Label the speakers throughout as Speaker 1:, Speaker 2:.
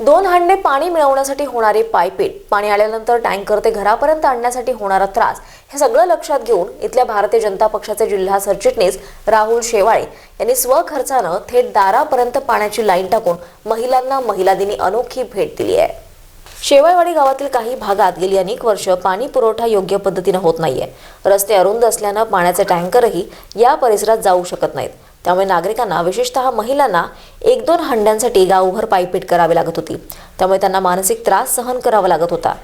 Speaker 1: दोन हांडे पाणी मिळवण्यासाठी होणारी पायपीट पाणी आल्यानंतर टँकर ते घरापर्यंत आणण्यासाठी होणारा त्रास हे सगळं लक्षात घेऊन इथल्या भारतीय जनता पक्षाचे जिल्हा सरचिटणीस राहुल शेवाळे यांनी स्वखर्चानं थेट दारापर्यंत पाण्याची लाईन टाकून महिलांना महिला दिनी अनोखी भेट दिली आहे. शेवाळवाडी गावातील काही भागात गेली अनेक वर्ष पाणी पुरवठा योग्य पद्धतीनं होत नाहीये. रस्ते अरुंद असल्यानं पाण्याचे टँकरही या परिसरात जाऊ शकत नाहीत. त्यामुळे नागरिकांना विशेषतः महिलांना एक दोन हंड्यांसाठी गावभर पायपीट करावी लागत होती. त्यामुळे त्यांना मानसिक त्रास सहन करावा लागत होता.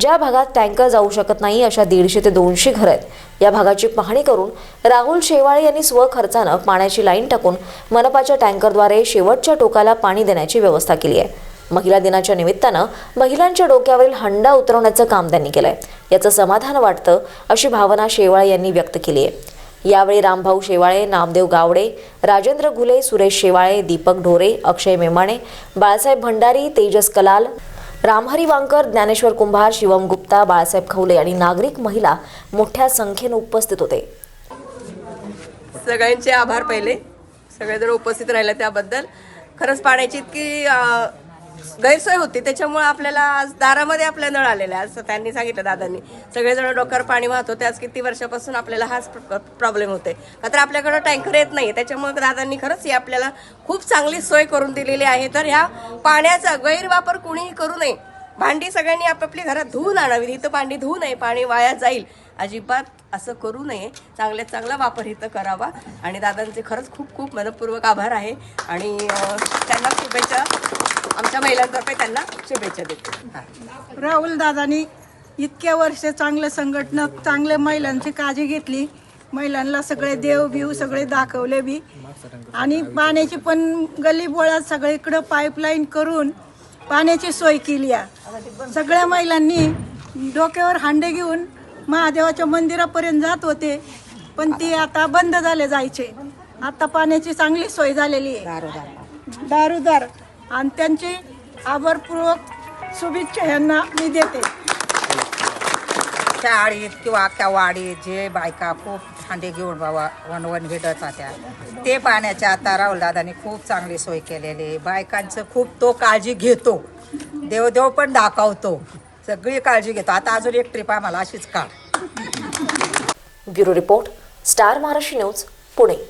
Speaker 1: ज्या भागात टँकर जाऊ शकत नाही अशा दीडशे ते दोनशे घरं आहेत. या भागाची पाहणी करून राहुल शेवाळे यांनी स्वखर्चानं पाण्याची लाईन टाकून मनपाच्या टँकरद्वारे शेवटच्या टोकाला पाणी देण्याची व्यवस्था केली आहे. महिला दिनाच्या निमित्तानं महिलांच्या डोक्यावरील हंडा उतरवण्याचं काम त्यांनी केलंय. याचं समाधान वाटतं अशी भावना शेवाळे यांनी व्यक्त केली आहे. यावेळी रामभाऊ शेवाळे नामदेव गावडे राजेंद्र घुले सुरेश शेवाळे दीपक ढोरे अक्षय मेमाणे बाळासाहेब भंडारी तेजस कलाल रामहरी वांकर ज्ञानेश्वर कुंभार शिवम गुप्ता बाळासाहेब खवले आणि नागरिक महिला मोठ्या संख्येनं उपस्थित होते.
Speaker 2: सगळ्यांचे आभार पहिले. सगळेजण उपस्थित राहिले त्याबद्दल. खरंच पाण्याची इतकी गैरसोय होती. त्याच्यामुळे आपल्याला आज दारामध्ये आपल्या नळ आलेला असं त्यांनी सांगितलं दादांनी. सगळेजण डोक्यावर पाणी वाहत होते. आज किती वर्षापासून आपल्याला हाच प्रॉब्लेम होते तर आपल्याकडं टँकर येत नाही त्याच्यामुळे दादांनी खरंच ही आपल्याला खूप चांगली सोय करून दिलेली आहे. तर ह्या पाण्याचा गैरवापर कुणीही करू नये. भांडी सगळ्यांनी आपापली घरात धुवून आणावी. इथं भांडी धुवू नये पाणी वाया जाईल. अजिबात असं करू नये. चांगल्यात चांगला वापर इथं करावा. आणि दादांचे खरंच खूप खूप मनपूर्वक आभार आहे. आणि त्यांना शुभेच्छा. आमच्या महिलांतर्फे त्यांना शुभेच्छा देते.
Speaker 3: राहुल दादानी इतक्या वर्ष चांगलं संघटना चांगल्या महिलांची काळजी घेतली. महिलांना सगळे देव बिव सगळे दाखवले बी. आणि पाण्याची पण गल्ली बोळात सगळीकडं पाईपलाईन करून पाण्याची सोय केली आहे. सगळ्या महिलांनी डोक्यावर हांडे घेऊन महादेवाच्या मंदिरापर्यंत जात होते. पण ती आता बंद झाले जायचे. आता पाण्याची चांगली सोय झालेली आहे. दारूदार. आणि त्यांची आभारपूर्वक शुभेच्छा यांना मी देते.
Speaker 4: त्या आळीत किंवा अख्ख्या वाडीत जे बायका खूप हांडे घेऊन बाबा वनवन भेटत होत्या. ते पाण्याच्या आता राहुलदादांनी खूप चांगली सोय केलेली आहे. बायकांचं खूप तो काळजी घेतो. देवदेव पण दाखवतो. सगळी काळजी घेतो. आता अजून एक ट्रिप आम्हाला अशीच काढ.
Speaker 1: Bureau report Star Maharashtra news Pune.